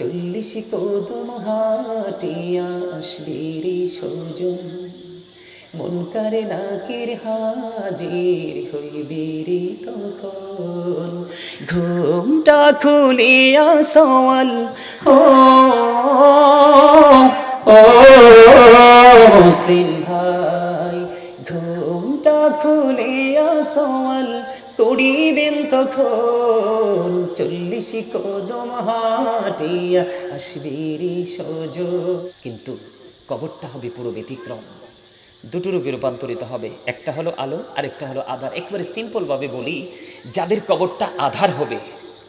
চল্লিশ কদম হাটিয়া আসবি রে সজন। মন কারে নাকের হাজির হইবি রে তখন। ঘুমটা খুলিয়া সওয়াল, ও মুসলিম ভাই। ঘুমটা খুলিয়া সওয়াল করিবেন তখন চল্লিশ কদম হাটিয়া আসবিরি সজ। কিন্তু কবরটা হবে পুরো ব্যতিক্রম। দুটো রূপে রূপান্তরিত হবে। একটা হলো আলো, আরেকটা হলো আধার। একবারে সিম্পলভাবে বলি, যাদের কবরটা আধার হবে,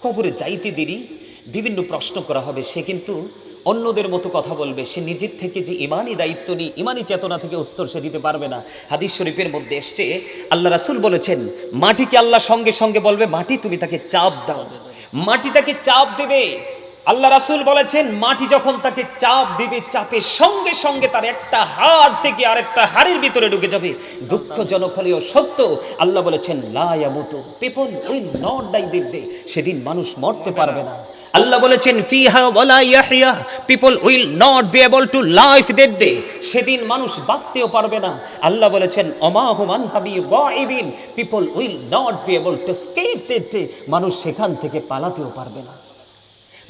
কবরে যাইতে দেরি, বিভিন্ন প্রশ্ন করা হবে, সে কিন্তু অন্যদের মতো কথা বলবে। সে নিজের থেকে যে ইমানই দায়িত্ব নিয়ে ইমানই চেতনা থেকে উত্তর সে দিতে পারবে না। হাদিস শরীফের মধ্যে এসছে, আল্লাহ রাসুল বলেছেন মাটিকে আল্লাহ সঙ্গে সঙ্গে বলবে? মাটি তুমি তাকে চাপ দাও। মাটি তাকে চাপ দেবে। আল্লাহ রাসুল বলেছেন, মাটি যখন তাকে চাপ দিবে চাপের সঙ্গে সঙ্গে তার একটা হাড় থেকে আরেকটা হাড়ের ভিতরে ঢুকে যাবে। দুঃখজনক হলেও সত্য, আল্লাহ বলেছেন লায়ামুতু people will not die day, সেদিন মানুষ মরতে পারবে না। আল্লাহ বলেছেন, ফিহা ওয়ালা Yahya people will not be able to life that day সেদিন মানুষ বাঁচতেও পারবে না। আল্লাহ বলেছেন অমাহুমান হাবি গাইবিন people will not be able to scape that day মানুষ সেখান থেকে পালাতেও পারবে না।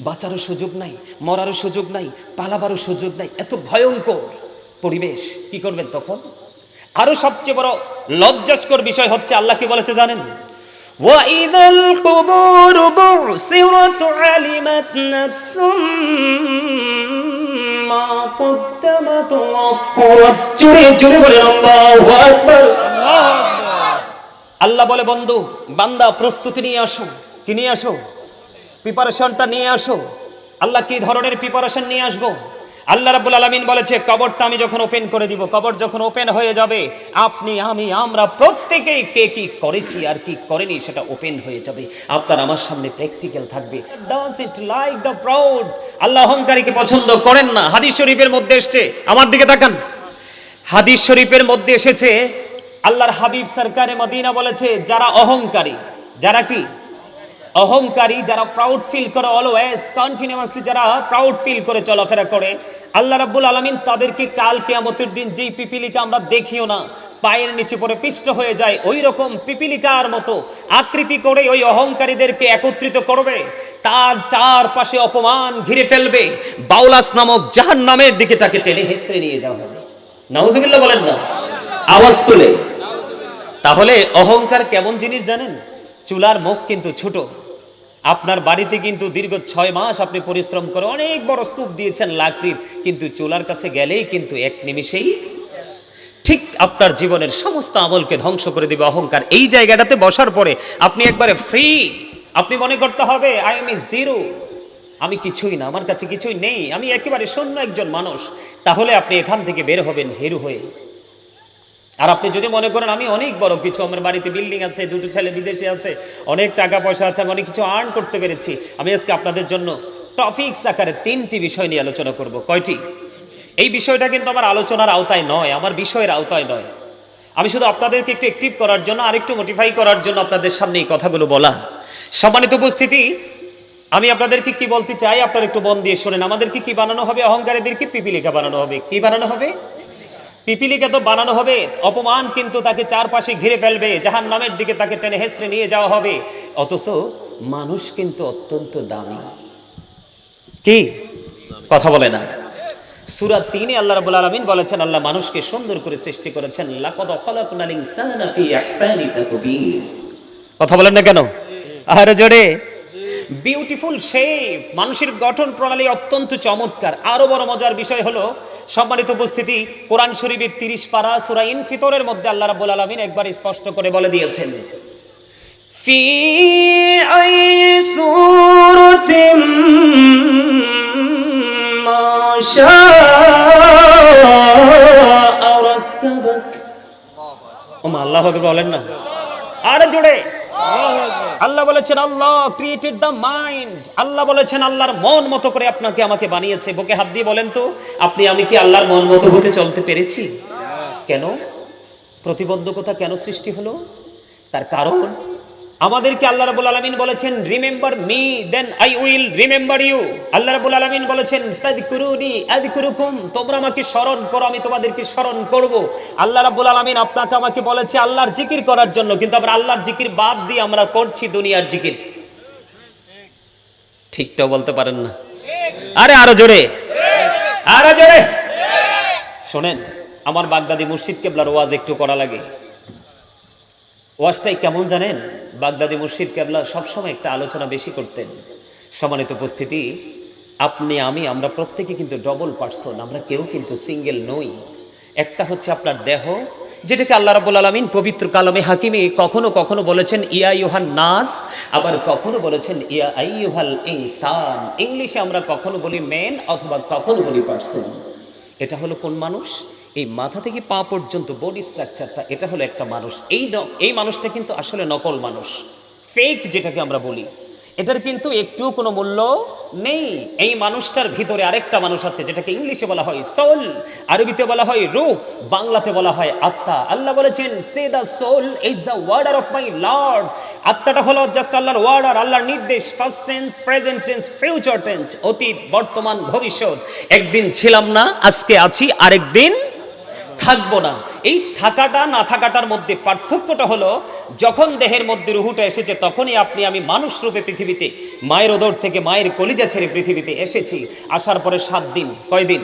বাঁচারও সুযোগ নাই, মরারও সুযোগ নাই, পালাবারও সুযোগ নাই। এত ভয়ঙ্কর পরিবেশ, কি করবেন তখন? আরও সবচেয়ে বড় লজ্জাস্কর বিষয় হচ্ছে, আল্লাহ কি বলেছে জানেন? وَإِذَا الْقُبُورُ بُعْثِرَتْ عَلِمَتْ نَفْسٌ مَا قَدَّمَتْ وَأَخَّرَتْ জোরে জোরে বলেন আল্লাহু আকবার আল্লাহ বলে বন্ধু বান্দা প্রস্তুতি নিয়ে আসো কি নিয়ে আসো প্রিপারেশনটা নিয়ে আসো আল্লাহ কি ধরনের প্রিপারেশন নিয়ে আসবো আল্লাহ রাব্বুল আলামিন বলেছে, কবরটা আমি যখন ওপেন করে দিব, কবর যখন ওপেন হয়ে যাবে, আপনি, আমি, আমরা প্রত্যেকেই কে কি করেছি আর কি করেনি সেটা ওপেন হয়ে যাবে। আপনার আমার সামনে প্র্যাকটিক্যাল থাকবে। Does it like the proud আল্লাহ অহংকারীকে পছন্দ করেন না। হাদিস শরীফের মধ্যে এসছে, আমার দিকে তাকান। হাদিস শরীফের মধ্যে এসেছে, আল্লাহর হাবিব সরকারে মদিনা বলেছে, যারা অহংকারী, যারা কি? অহংকারী যারা প্রাউড ফিল করে অলওয়েজ কন্টিনিউয়াসলি যারা প্রাউড ফিল করে চলাফেরা করে, আল্লাহ রাব্বুল আলামিন তাদেরকে কাল কিয়ামতের দিন যেই পিপিলিকা আমরা দেখিও না, পায়ের নিচে পড়ে পিষ্ট হয়ে যায় ওই রকম পিপিলিকার মতো আকৃতি করে ওই অহংকারীদেরকে একত্রিত করবে, তার চারপাশে অপমান ঘিরে ফেলবে, বাউলাস নামক জাহান নামের দিকে তাকে টেনে হেসড়ে নিয়ে যাওয়া হবে। নাউজুবিল্লাহ বলেন না? আওয়াজ তুলে। তাহলে অহংকার কেমন জিনিস জানেন? চুলার মুখ কিন্তু ছোট। আপনার বাড়িতে কিন্তু দীর্ঘ ছয় মাস আপনি পরিশ্রম করে অনেক বড় স্তূপ দিয়েছেন লাকড়ির, কিন্তু চুলার কাছে গেলেই কিন্তু এক নিমিষেই ঠিক আপনার জীবনের সমস্ত আমলকে ধ্বংস করে দিবে অহংকার। এই জায়গাটাতে বসার পরে আপনি একবারে ফ্রি আপনি মনে করতে হবে আই এম জিরো আমি কিছুই না, আমার কাছে কিছুই নেই। আমি একেবারে শূন্য একজন মানুষ। তাহলে আপনি এখান থেকে বের হবেন হেরু হয়ে। আর আপনি যদি মনে করেন আমি অনেক বড়, কিছু আমার বাড়িতে বিল্ডিং আছে, দুটো ছেলে বিদেশে আছে, অনেক টাকা পয়সা আছে, আমি অনেক কিছু আর্ন করতে পেরেছি। আমি আজকে আপনাদের জন্য টপিক্স আকারে তিনটি বিষয় নিয়ে আলোচনা করব। কয়টি? এই বিষয়টা কিন্তু আমার আলোচনার আওতায় নয়, আমার বিষয়ের আওতায় নয়। আমি শুধু আপনাদেরকে একটু অ্যাক্টিভ করার জন্য আরেকটু মোটিফাই করার জন্য আপনাদের সামনে এই কথাগুলো বলা। সম্মানিত উপস্থিতি, আমি আপনাদেরকে কি বলতে চাই? আপনারা একটু মন দিয়ে শোনেন। আমাদেরকে কি বানানো হবে? অহংকারীদেরকে পিপিলিকা বানানো হবে। কি বানানো হবে? পিপিলিকা তো বানানো হবে, অপমান কিন্তু তাকে চারপাশে ঘিরে ফেলবে জাহান নামের দিকে তাকে টেনে হেসড়ে নিয়ে যাওয়া হবে। অথচ মানুষ কিন্তু অত্যন্ত দামি। কি? কথা বলে না। সুরা তিনে আল্লাহ রাব্বুল আলামিন বলেছেন, আল্লাহ মানুষকে সুন্দর করে সৃষ্টি করেছেন। কথা বলেন না কেন? আর জোরে। বিউটিফুল শেপ মানুষের গঠন প্রণালী অত্যন্ত চমৎকার। আরও বড় মজার বিষয় হলো সম্মানিত উপস্থিতি কোরআন শরীফের তিরিশ পারা সুরা ইনফিতরের মধ্যে আল্লাহ রাব্বুল আলামিন একবার স্পষ্ট করে বলে দিয়েছেন। ফি আল্লাহ বলেন না। আর জোরে। আল্লাহ বলেছেন, আল্লাহ ক্রিয়েটেড দ্য মাইন্ড আল্লাহ বলেছেন, আল্লাহর মন মতো করে আপনাকে আমাকে বানিয়েছে। বুকে হাত দিয়ে বলেন তো, আপনি, আমি কি আল্লাহর মন মতো হতে চলতে পেরেছি? কেন? প্রতিবন্ধকতা কেন সৃষ্টি হলো? তার কারণ? আমাদেরকে আল্লাহ রাবুল আলমিন বলেছেন remember me then I will remember you আল্লাহ রাবুল আলমিন বলেছেন তোমরা আমাকে স্মরণ করো, আমি তোমাদেরকে স্মরণ করব। আল্লাহ রাবুল আলমিন আপনাকে আমাকে বলেছে আল্লাহর জিকির করার জন্য, কিন্তু আমরা আল্লাহর জিকির বাদ দিয়ে আমরা করছি দুনিয়ার জিকির। ঠিকটাও বলতে পারেন না? আরে আরও জোরে। আরও জোরে। শোনেন, আমার বাগদাদি মুর্শিদ কেবলার ওয়াজ একটু করা লাগে। ওয়াজটাই কেমন জানেন? বাগদাদি মুর্শিদ কেবলা সবসময় একটা আলোচনা বেশি করতেন। সমানিত উপস্থিতি, আপনি, আমি, আমরা প্রত্যেকে কিন্তু ডবল পার্সন আমরা কেউ কিন্তু সিঙ্গেল নই। একটা হচ্ছে আপনার দেহ, যেটাকে আল্লাহ রাবুল আলমিন পবিত্র কালামে হাকিমে কখনো কখনো বলেছেন, ইয়া ইউহান নাস আবার কখনো বলেছেন, ইয়া আইয়ুহাল ইনসান ইংলিশে আমরা কখনো বলি মেন অথবা কখনো বলি, পার্সন এটা হলো কোন মানুষ? এই মাথা থেকে পা পর্যন্ত বডি স্ট্রাকচারটা এটা হলো একটা মানুষ। এই এই মানুষটা কিন্তু আসলে নকল মানুষ। ফেক যেটাকে আমরা বলি। এটার কিন্তু একটু কোনো মূল্য নেই। এই মানুষটার ভিতরে আরেকটা মানুষ আছে, যেটাকে ইংলিশে বলা হয় সোল আরবিতে বলা হয় রূহ বাংলাতে বলা হয় আত্মা। আল্লাহ বলেছেন say the soul is the order of my lord আত্মাটা হলো জাস্ট আল্লাহর ওয়ার্ডার আল্লাহর নির্দেশ। First tense present tense future tense অতীত, বর্তমান, ভবিষ্যৎ। একদিন ছিলাম না, আজকে আছি, আরেকদিন থাকব না। এই থাকাটা, না থাকাটার মধ্যে পার্থক্যটা হলো, যখন দেহের মধ্যে রুহুটা এসেছে, তখনই আপনি, আমি মানুষ রূপে পৃথিবীতে, মায়ের ওদর থেকে মায়ের কলিজা ছেড়ে পৃথিবীতে এসেছি। আসার পরে সাত দিন, কয়দিন?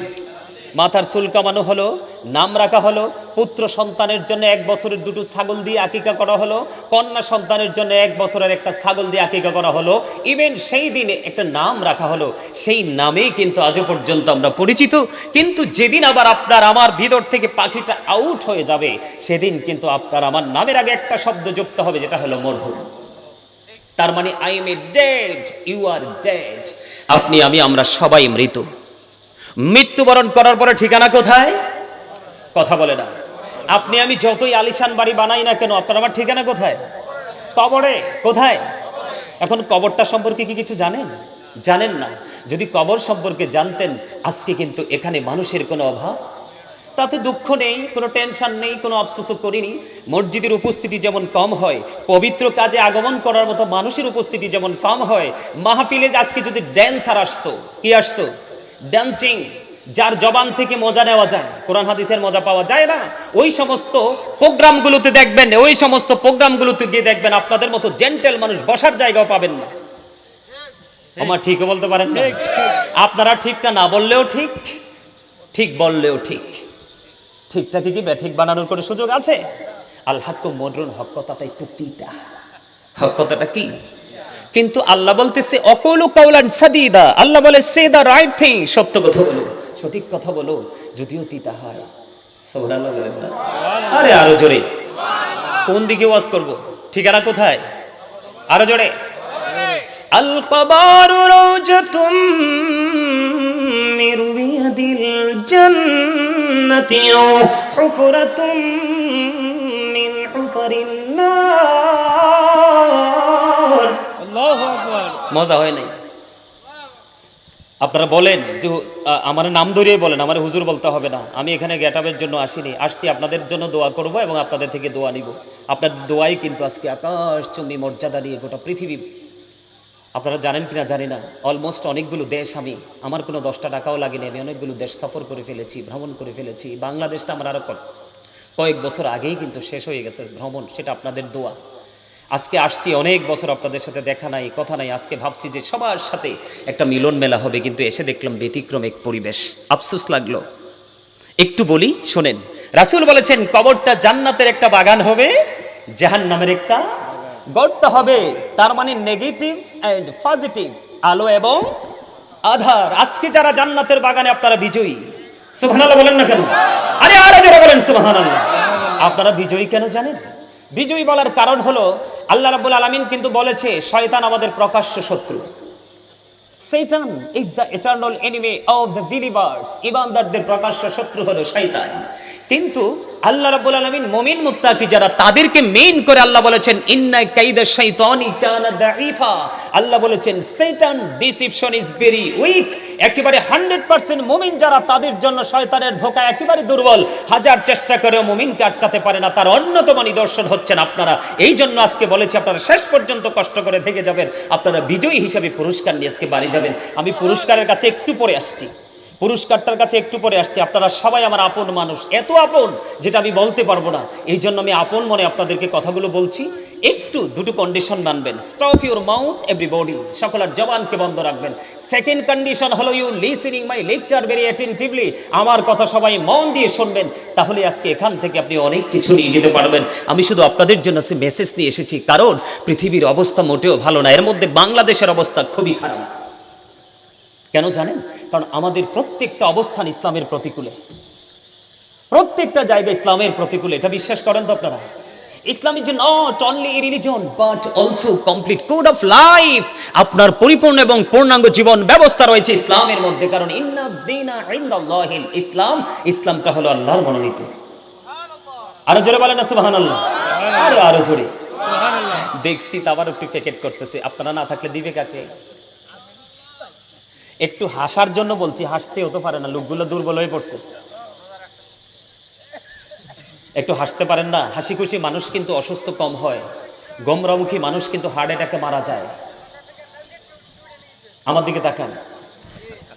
মাথার চুল কামানো হলো, নাম রাখা হলো, পুত্র সন্তানের জন্য এক বছরের দুটো ছাগল দিয়ে আকিকা করা হলো, কন্যা সন্তানের জন্য এক বছরের একটা ছাগল দিয়ে আকিকা করা হলো। ইভেন সেই দিনে একটা নাম রাখা হলো, সেই নামেই কিন্তু আজও পর্যন্ত আমরা পরিচিত। কিন্তু যেদিন আবার আপনার আমার ভিতর থেকে পাখিটা আউট হয়ে যাবে, সেদিন কিন্তু আপনার আমার নামের আগে একটা শব্দ যুক্ত হবে, যেটা হলো মরহুম। তার মানে I am a dead you are dead আপনি, আমি, আমরা সবাই মৃত। মৃত্যুবরণ করার পরে ঠিকানা কোথায়? কথা বলে না। আপনি আমি যতই আলিশান বাড়ি বানাই না কেন, আপনার আমার ঠিকানা কোথায়? কবরে, কোথায়? এখন কবরটা সম্পর্কে কি কিছু জানেন? জানেন না। যদি কবর সম্পর্কে জানতেন, আজকে কিন্তু এখানে মানুষের কোনো অভাব। তাতে দুঃখ নেই, কোনো টেনশন নেই, কোনো আফসোসও করিনি। মসজিদের উপস্থিতি যেমন কম হয়, পবিত্র কাজে আগমন করার মতো মানুষের উপস্থিতি যেমন কম হয়, মাহফিলে আজকে যদি ড্যান্সার আসতো, কি আসতো? ডান্সিং যার জবান থেকে মজা নেওয়া যায়, কোরআন হাদিসের মজা পাওয়া যায় না, ওই সমস্ত প্রোগ্রামগুলোতে দেখবেন, ওই সমস্ত প্রোগ্রামগুলোতে গিয়ে দেখবেন আপনাদের মতো জেন্টেল মানুষ বসার জায়গাও পাবেন না। আমার ঠিকও বলতে পারেন আপনারা ঠিকটা না বললেও ঠিক ঠিক বললেও ঠিক। ঠিকটাকে কি ব্যাঠিক বানানোর কোনো সুযোগ আছে? আল হাক্কু মরুন হক কথাটা একটু তিতা। হক কথাটা কি? কিন্তু আল্লাহ বলতেছে, অকৌলু কাউলান সাদিদা। আল্লাহ বলে সে দা রাইট থিং সত্য কথা বলো, সঠিক কথা বলো, যদিও তিতা হয়। সুবহানাল্লাহ বলেন না? আরে আরও জোরে। কোন দিকে ওয়াজ করব? ঠিকানা কোথায়? আরও জোরে। আল কবার রওজাতুম মির রিয়াদিল জান্নাতি হুফরাতুম মিন হুফারিন মজা হয় নাই। আপনারা বলেন যে আমার নাম ধরিয়ে বলেন, আমার হুজুর বলতে হবে না। আমি এখানে গেটাবের জন্য আসিনি। আসছি, আপনাদের জন্য দোয়া করব এবং আপনাদের থেকে দোয়া নিব। আপনাদের দোয়াই কিন্তু আজকে আকাশ, চুম্বি, মর্যাদা নিয়ে গোটা পৃথিবী। আপনারা জানেন কিনা জানি না। অলমোস্ট অনেকগুলো দেশ আমি, আমার কোনো দশটা টাকাও লাগেনি। আমি অনেকগুলো দেশ সফর করে ফেলেছি, ভ্রমণ করে ফেলেছি। বাংলাদেশটা আমার আরও কয়েক বছর আগেই কিন্তু শেষ হয়ে গেছে ভ্রমণ, সেটা আপনাদের দোয়া। আজকে আসছি, অনেক বছর আপনাদের সাথে দেখা নাই, কথা নাই, আজকে ভাবছি যে সবার সাথে একটা মিলন মেলা হবে, কিন্তু এসে দেখলাম ব্যতিক্রম এক পরিবেশ। আফসোস লাগল। একটু বলি, শোনেন, রাসূল বলেছেন, কবরটা জান্নাতের একটা বাগান হবে জাহান নামের একটা গর্ত হবে, তার মানে নেগেটিভ অ্যান্ড পজিটিভ আলো এবং আধার। আজকে যারা জান্নাতের বাগানে আপনারা বিজয়ী, সুবহানাল্লাহ বলেন না কেন? আরে আরও বলেন, সুবহানাল্লাহ। আপনারা বিজয়ী কেন জানেন? বিজয়ী বলার কারণ হলো আল্লাহ রাবুল আলমিন কিন্তু বলেছে, শয়তান আমাদের প্রকাশ্য শত্রু। Satan is the eternal enemy of the believers. ইমানদারদের প্রকাশ্য শত্রু হলো শয়তান। কিন্তু আল্লাহ রাব্বুল আলামিন মুমিন মুত্তাকি যারা তাদেরকে মেইন করে আল্লাহ বলেছেন ইন্না কাইদা শাইতানি কানা দাঈফা। আল্লাহ বলেছেন শয়তান ডিসিপশন ইজ ভেরি উইক একেবারে 100% মুমিন যারা তাদের জন্য শয়তানের ধোঁকা একেবারে দুর্বল। হাজার চেষ্টা করেও মুমিনকে আটকাতে পারে না, তার অন্যতম নিদর্শন হচ্ছেন আপনারা। এই জন্য আজকে বলেছি, আপনারা শেষ পর্যন্ত কষ্ট করে থেকে যাবেন। আপনারা বিজয়ী হিসেবে পুরস্কার নিয়ে আজকে বাড়ি যাবেন। আমি পুরস্কারের কাছে একটু পরে আসছি। পুরস্কারটার কাছে একটু পরে আসছি। আপনারা সবাই আমার আপন মানুষ। এত আপন যেটা আমি বলতে পারব না। এই জন্য আমি আপন মনে আপনাদেরকে কথাগুলো বলছি। একটু দুটো কন্ডিশন মানবেন। স্টপ ইউর মাউথ এভরিবডি সকলের জবানকে বন্ধ রাখবেন। সেকেন্ড কন্ডিশন হলো you listening my lecture very attentively আমার কথা সবাই মন দিয়ে শুনবেন। তাহলে আজকে এখান থেকে আপনি অনেক কিছু নিয়ে যেতে পারবেন। আমি শুধু আপনাদের জন্য সে মেসেজ নিয়ে এসেছি। কারণ পৃথিবীর অবস্থা মোটেও ভালো না। এর মধ্যে বাংলাদেশের অবস্থা খুবই খারাপ। কেন জানেন? কারণ আমাদের প্রত্যেকটা অবস্থান ইসলামের প্রতিকূলে। প্রত্যেকটা জায়গা ইসলামের প্রতিকূলে এটা বিশ্বাস করেন তো আপনারা? Islam is not only religion but also complete code of life আপনার পরিপূর্ণ এবং পূর্ণাঙ্গ জীবন ব্যবস্থা রয়েছে ইসলামের মধ্যে। কারণ ইন্না দিনা ইনদাল্লাহিল ইসলাম ইসলামটা হলো আল্লাহর মনোনীত। আরও জোরে বলেন না সুবহানাল্লাহ। আরও আরও জোরে। দেখছি তো আবার একটু ফেকেট করতেছে। আপনারা না থাকলে দিবে কাকে? একটু হাসার জন্য বলছি হাসতে হতে পারে না লোকগুলো দুর্বল হয়ে পড়ছে। একটু হাসতে পারেন না হাসি খুশি মানুষ কিন্তু অসুস্থ কম হয় গমরামুখী মানুষ কিন্তু হার্ট অ্যাটাকে মারা যায়। আমার দিকে তাকান।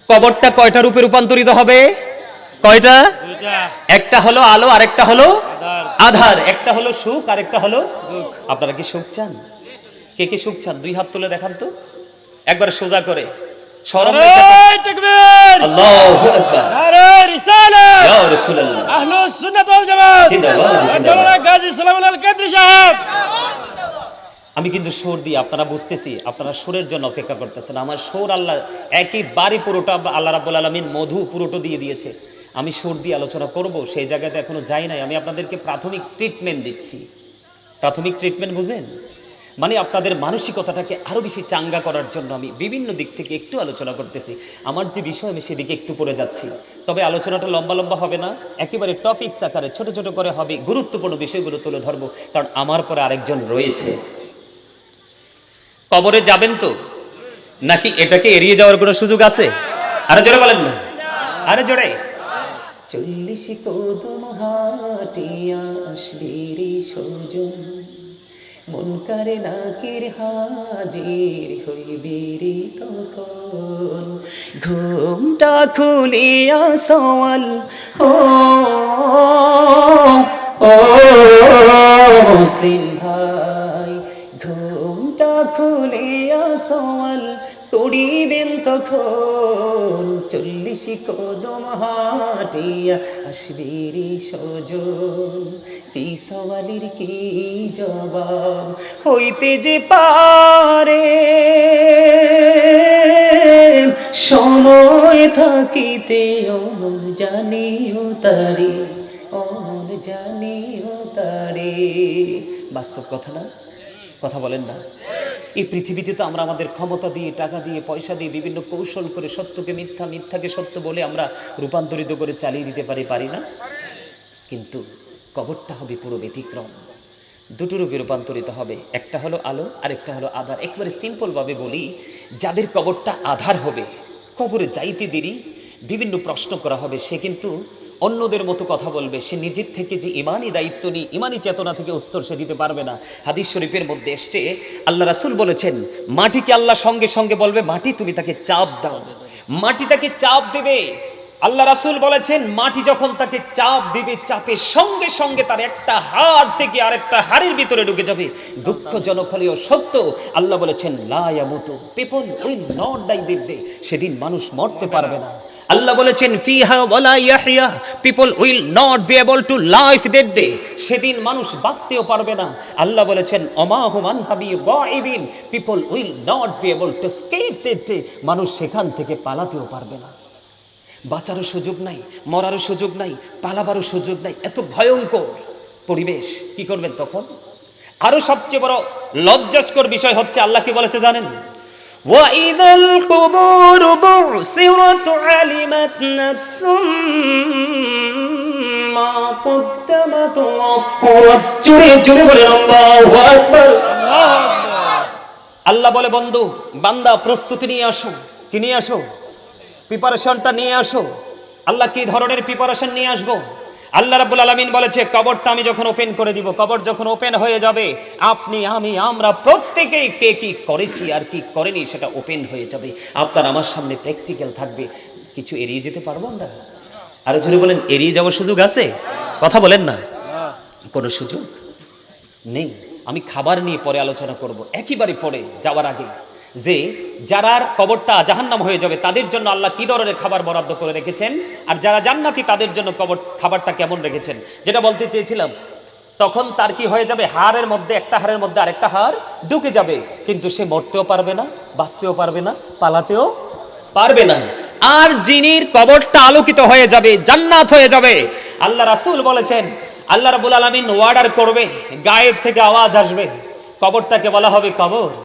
কবরটা কয়টা রূপে রূপান্তরিত হবে? কয়টা? একটা হলো আলো আরেকটা হলো আধার। আধার। একটা হলো সুখ আরেকটা হলো আপনারা কি সুখ চান? কে কে সুখ চান? দুই হাত তুলে দেখান তো। একবার সোজা করে। সরম নারে তাকবীর! আল্লাহু আকবার। নারে রিসালাত ইয়া রাসূলুল্লাহ। আহলুস সুন্নাত ওয়াল জামাত। জিন্দাবাদ, জিন্দাবাদ। গাজী সুলাইমান আল কাদরি সাহেব। আমি কিন্তু সুর দিয়ে আপনারা বুঝতেছি আপনারা সুরের জন্য অপেক্ষা করতেছেন। আমার সুর আল্লাহ একইবারই পুরোটা আল্লাহ রাব্বুল আলামিন মধু পুরোটা দিয়ে দিয়েছে। আমি সুর দিয়ে আলোচনা করব সেই জায়গাতে এখনও যাই নাই। আমি আপনাদেরকে প্রাথমিক ট্রিটমেন্ট দিচ্ছি। প্রাথমিক ট্রিটমেন্ট বুঝেন? মানে আপনাদের মানসিকতাটাকে আরও বেশি চাঙ্গা করার জন্য আমি বিভিন্ন দিক থেকে একটু আলোচনা করতেছি। আমার যে বিষয়, আমি সেদিকে একটু পড়ে যাচ্ছি। তবে আলোচনাটা লম্বা লম্বা হবে না। একেবারে টপিকস আকারে ছোট ছোট করে হবে, গুরুত্বপূর্ণ বিষয়গুলো তুলে ধরবো। কারণ আমার পরে আরেকজন রয়েছে। কবরে যাবেন তো? নাকি এটাকে এড়িয়ে যাওয়ার কোনো সুযোগ আছে? আরে জোরে বলেন না। আরে জোরে। চল্লিশ কদম হাটিয়া আসবি সজন। মন না নাকির হাজির হইবি রে তখন ঘুমটা খুলিয়া সওয়াল ও মুসলিম তখন চল্লিশ কদম হাটিয়া আসবিরি সজন কি সওয়ালির কি জবাব? হইতে যে পারে, সময় থাকিতে অমন জানিও তারে, অমন জানিও তারে। বাস্তব কথা না? কথা বলেন না। এই পৃথিবীতে তো আমরা আমাদের ক্ষমতা দিয়ে, টাকা দিয়ে, পয়সা দিয়ে বিভিন্ন কৌশল করে সত্যকে মিথ্যা, মিথ্যাকে সত্য বলে আমরা রূপান্তরিত করে চালিয়ে দিতে পারি পারি না? কিন্তু কবরটা হবে পুরো ব্যতিক্রম। দুটো রূপে রূপান্তরিত হবে, একটা হলো আলো আর একটা হলো আধার। একেবারে সিম্পলভাবে বলি, যাদের কবরটা আধার হবে, কবরে যাইতে দেরি, বিভিন্ন প্রশ্ন করা হবে, সে কিন্তু অন্যদের মতো কথা বলবে। সে নিজের থেকে যে ইমানি দায়িত্ব নিয়ে ইমানি চেতনা থেকে উত্তর সে দিতে পারবে না। হাদিস শরীফের মধ্যে এসছে, আল্লাহ রাসুল বলেছেন, মাটিকে আল্লাহ সঙ্গে সঙ্গে বলবে, মাটি তুমি তাকে চাপ দাও। মাটি তাকে চাপ দেবে। আল্লাহ রাসুল বলেছেন, মাটি যখন তাকে চাপ দিবে, চাপের সঙ্গে সঙ্গে তার একটা হাড় থেকে আরেকটা হাড়ের ভিতরে ঢুকে যাবে। দুঃখজনক হলেও সত্য, আল্লাহ বলেছেন লায়ামুতু people will not die day সেদিন মানুষ মরতে পারবে না। আল্লাহ বলেছেন, ফিহা ওয়ালা ইয়াহইয়া people will not be able to life that day সেদিন মানুষ বাঁচতেও পারবে না। আল্লাহ বলেছেন অমাহুম আনহাবি গাইবিন people will not be able to escape that day মানুষ সেখান থেকে পালাতেও পারবে না। বাঁচারও সুযোগ নাই, মরারও সুযোগ নাই, পালাবারও সুযোগ নাই। এত ভয়ঙ্কর পরিবেশ। কি করবেন তখন? আরও সবচেয়ে বড় লজ্জাস্কর বিষয় হচ্ছে, আল্লাহ কি বলেছে জানেন? وإذا القبور بعثرت علمت نفس ما قدمت وأخرت জোরে জোরে বলেন আল্লাহু আকবার আল্লাহ বলে বন্ধু বান্দা প্রস্তুতি নিয়ে আসো কি নিয়ে আসো প্রিপারেশনটা নিয়ে আসো আল্লাহ কি ধরনের প্রিপারেশন নিয়ে আসবো আল্লাহ রাব্বুল আলামিন বলেছে, কবরটা আমি যখন ওপেন করে দিব, কবর যখন ওপেন হয়ে যাবে, আপনি, আমি, আমরা প্রত্যেকেই কে কি করেছি আর কি করেনি সেটা ওপেন হয়ে যাবে। আপনার আমার সামনে প্র্যাকটিক্যাল থাকবে। কিছু এড়িয়ে যেতে পারব আমরা? আরও জোরে বলেন, এড়িয়ে যাওয়ার সুযোগ আছে? কথা বলেন না। কোনো সুযোগ নেই। আমি খাবার নিয়ে পরে আলোচনা করব। একেবারে পরে, যাওয়ার আগে। যে যারার কবরটা জাহান্নাম হয়ে যাবে, তাদের জন্য আল্লাহ কি ধরনের খাবার বরাদ্দ করে রেখেছেন? আর যারা জান্নাতি, তাদের জন্য কবর, খাবারটা কেমন রেখেছেন? যেটা বলতে চেয়েছিলাম, তখন তার কি হয়ে যাবে? হাড়ের মধ্যে, একটা হাড়ের মধ্যে আরেকটা হাড় ঢুকে যাবে, কিন্তু সে মরতেও পারবে না, বাঁচতেও পারবে না, পালাতেও পারবে না। আর যিনির কবরটা আলোকিত হয়ে যাবে, জান্নাত হয়ে যাবে, আল্লাহ রাসুল বলেছেন, আল্লাহ রাব্বুল আলামিন ওয়ার্ডার করবে, গায়েব থেকে আওয়াজ আসবে, কবরটাকে বলা হবে কবর।